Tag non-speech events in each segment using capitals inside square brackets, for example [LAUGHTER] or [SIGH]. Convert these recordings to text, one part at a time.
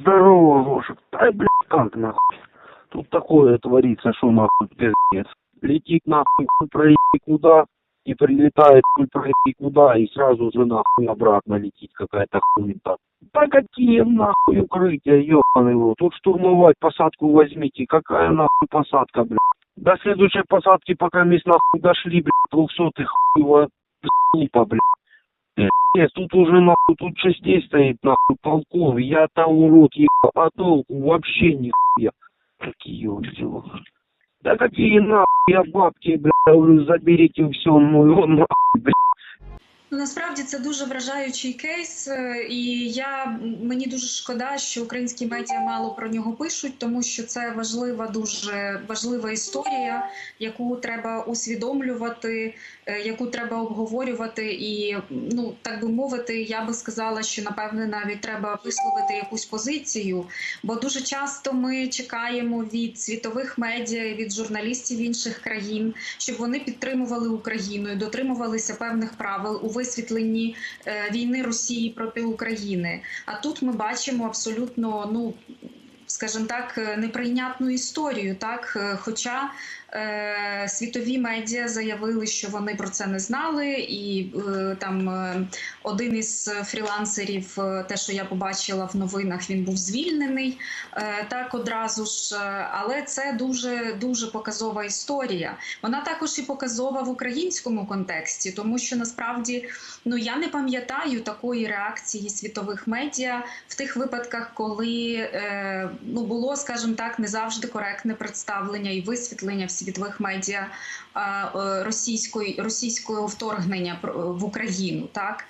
Здорово, Гошек. Ай, блядь, как нахуй? Тут такое творится, что нахуй пиздец. Летит нахуй, хуй проеби куда, и прилетает хуй проеби куда, и сразу же нахуй обратно летит какая-то хуйта. Да какие нахуй укрытия, ебаный в рот. Тут штурмовать посадку возьмите. Какая нахуй посадка, блядь? До следующей посадки, пока мы нахуй дошли, блядь, двухсотых хуево пизда, блядь. Пиздец, тут уже нахуй, тут частей стоит нахуй полков, я там урод ебал, а толку вообще нихуя. Какие дела. Да какие нахуй, я бабки, бля, заберите все, ну его нахуй, блядь. Ну, насправді це дуже вражаючий кейс, е, і я мені дуже шкода, що українські медіа мало про нього пишуть, тому що це важлива, дуже важлива історія, яку треба усвідомлювати, е, яку треба обговорювати, і ну так би мовити, я би сказала, що напевне навіть треба висловити якусь позицію, бо дуже часто ми чекаємо від світових медіа, від журналістів інших країн, щоб вони підтримували Україну і дотримувалися певних правил у висвітленні е, війни Росії проти України. А тут ми бачимо абсолютно ну. Скажімо так, е, неприйнятну історію, так Е, хоча е, світові медіа заявили, що вони про це не знали, і е, там е, один із фрілансерів, те, що я побачила в новинах, він був звільнений так одразу ж. Але це дуже дуже показова історія. Вона також і показова в українському контексті, тому що насправді ну я не пам'ятаю такої реакції світових медіа в тих випадках, коли ну було, скажімо так, не завжди коректне представлення і висвітлення в світових медіа е, російської російського вторгнення в Україну, так.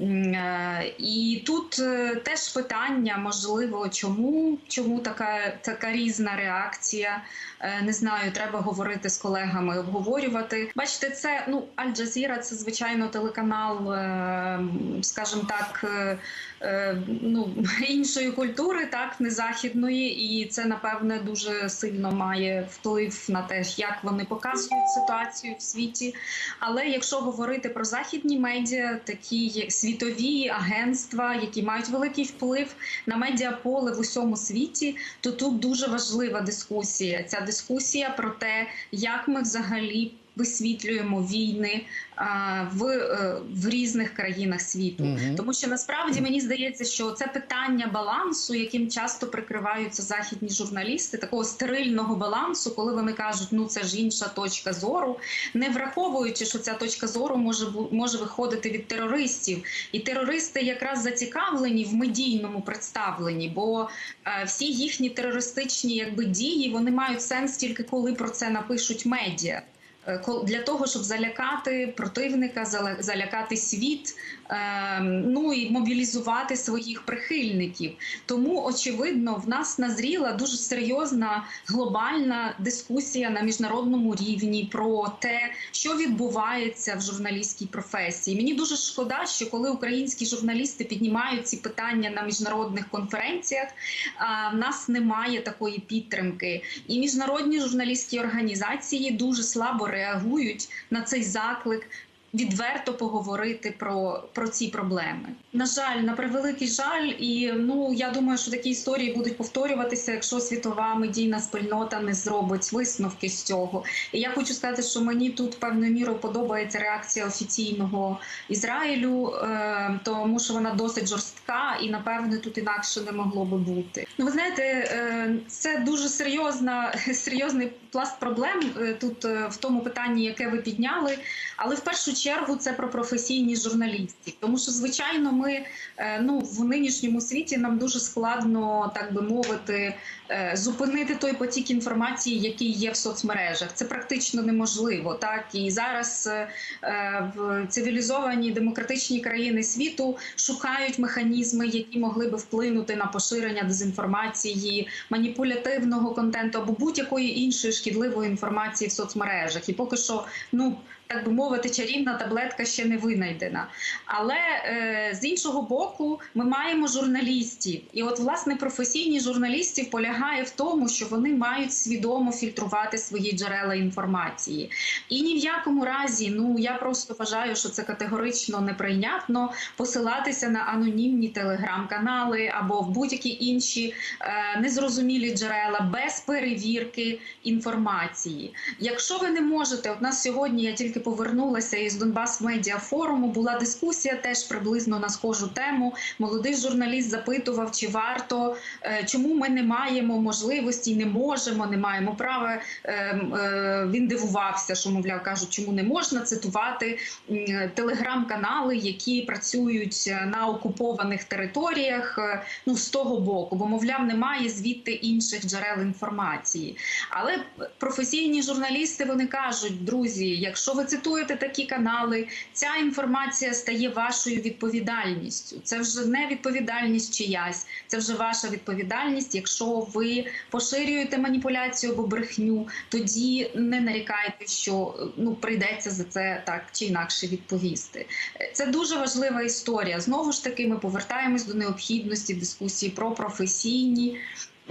Е, І тут е, теж питання, можливо, чому, чому така, така різна реакція. Не знаю, треба говорити з колегами, обговорювати. Бачите, це ну Аль-Джазіра це звичайно телеканал, скажімо так, ну [LAUGHS] іншої культури, так не західної, і це напевне дуже сильно має вплив на те, як вони показують ситуацію в світі. Але якщо говорити про західні медіа, такі світові агентства, які мають великий вплив на медіаполе в усьому світі, то тут дуже важлива дискусія. Ця дискусія про те, як ми взагалі висвітлюємо війни а, в, е, в різних країнах світу. Мгм. Тому що насправді мені здається, що це питання балансу, яким часто прикриваються західні журналісти, такого стерильного балансу, коли вони кажуть, ну це ж інша точка зору, не враховуючи, що ця точка зору може може виходити від терористів, і терористи якраз зацікавлені в медійному представленні, бо е, всі їхні терористичні якби дії вони мають сенс тільки коли про це напишуть медіа. Е, Для того щоб залякати противника, залякати світ, ну і мобілізувати своїх прихильників. Тому очевидно, в нас назріла дуже серйозна глобальна дискусія на міжнародному рівні про те, що відбувається в журналістській професії. Мені дуже шкода, що коли українські журналісти піднімають ці питання на міжнародних конференціях, в нас немає такої підтримки. І міжнародні журналістські організації дуже слабо реагують на цей заклик. Відверто поговорити про, про ці проблеми. На жаль, на превеликий жаль, і ну я думаю, що такі історії будуть повторюватися, якщо світова медійна спільнота не зробить висновки з цього. І я хочу сказати, що мені тут певною мірою подобається реакція офіційного Ізраїлю, е, тому що вона досить жорстка, і напевне тут інакше не могло би бути. Ну, ви знаєте, е, це дуже серйозна, [LAUGHS] серйозний пласт проблем е, тут е, в тому питанні, яке ви підняли. Але в першу чергу це про професійність журналістів, тому що звичайно, ми е, ну в нинішньому світі нам дуже складно, так би мовити, е, зупинити той потік інформації, який є в соцмережах. Це практично неможливо. Так і зараз е, в цивілізовані демократичні країни світу шукають механізми, які могли би вплинути на поширення дезінформації, маніпулятивного контенту або будь-якої іншої шкідливої інформації в соцмережах. І поки що, ну так би мовити, чарівна таблетка ще не винайдена. Але е, з іншого боку, ми маємо журналістів, і от власне професійність журналістів полягає в тому, що вони мають свідомо фільтрувати свої джерела інформації. І ні в якому разі, ну я просто вважаю, що це категорично неприйнятно посилатися на анонімні телеграм-канали або в будь-які інші е, незрозумілі джерела без перевірки інформації. Якщо ви не можете, от нас сьогодні я тільки повернулася із Донбас Медіа Форуму. Була дискусія теж приблизно на схожу тему. Молодий журналіст запитував, чи варто е, чому ми не маємо можливості, не можемо, не маємо права. Е, е, Він дивувався, що мовляв кажуть, чому не можна цитувати телеграм-канали, які працюють на окупованих територіях. Ну з того боку, бо мовляв, немає звідти інших джерел інформації. Але професійні журналісти вони кажуть, друзі, якщо ви цитуєте такі канали, ця інформація стає вашою відповідальністю. Це вже не відповідальність чиясь, це вже ваша відповідальність. Якщо ви поширюєте маніпуляцію або брехню, тоді не нарікайте, що ну прийдеться за це так чи інакше відповісти. Це дуже важлива історія. Знову ж таки, ми повертаємось до необхідності дискусії про професійні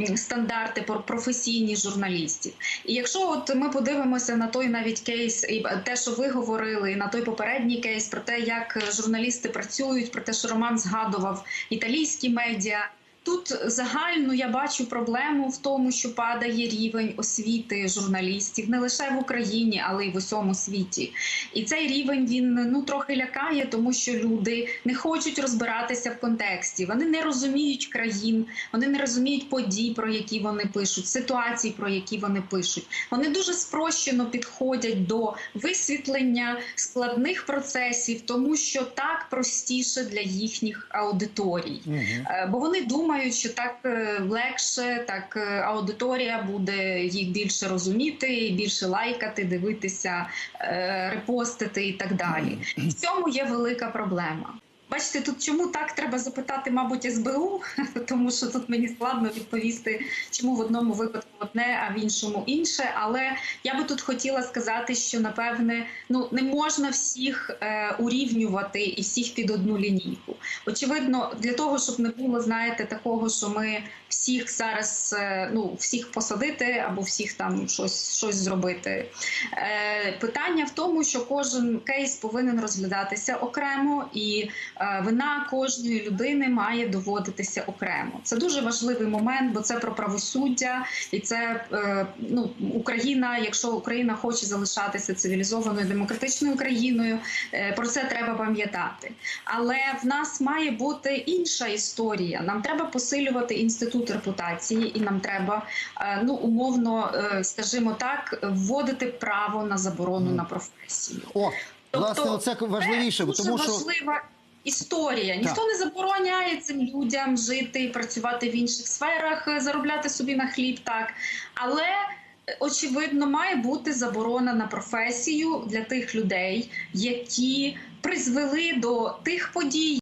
стандарти, про професійні журналістів. І якщо от ми подивимося на той навіть кейс, і те, що ви говорили, і на той попередній кейс про те, як журналісти працюють, про те, що Роман згадував італійські медіа. Тут загально я бачу проблему в тому, що падає рівень освіти журналістів не лише в Україні, але й в усьому світі. І цей рівень він ну трохи лякає, тому що люди не хочуть розбиратися в контексті. Вони не розуміють країн, вони не розуміють подій, про які вони пишуть, ситуацій, про які вони пишуть. Вони дуже спрощено підходять до висвітлення складних процесів, тому що так простіше для їхніх аудиторій. Е, Бо вони думають, що так е, легше, так е, аудиторія буде їх більше розуміти, більше лайкати, дивитися, е, репостити і так далі. В цьому є велика проблема. Бачите, тут чому так треба запитати, мабуть, СБУ, [LAUGHS] тому що тут мені складно відповісти, чому в одному випадку одне, а в іншому інше. Але я би тут хотіла сказати, що напевне ну не можна всіх е, урівнювати і всіх під одну лінійку. Очевидно, для того, щоб не було, знаєте, такого, що ми всіх зараз е, ну всіх посадити або всіх там щось, щось зробити. Е, питання в тому, що кожен кейс повинен розглядатися окремо, і е, вина кожної людини має доводитися окремо. Це дуже важливий момент, бо це про правосуддя, і це е, ну Україна, якщо Україна хоче залишатися цивілізованою демократичною країною, е, про це треба пам'ятати. Але в нас має бути інша історія. Нам треба посилювати інститут репутації, і нам треба е, ну умовно, е, скажімо так, вводити право на заборону на професію. О, власне, Тобто оце важливіше, Дуже тому що важлива історія. Ніхто не забороняє цим людям жити і працювати в інших сферах, е, заробляти собі на хліб, так але. е, Очевидно, має бути заборона на професію для тих людей, які призвели до тих подій.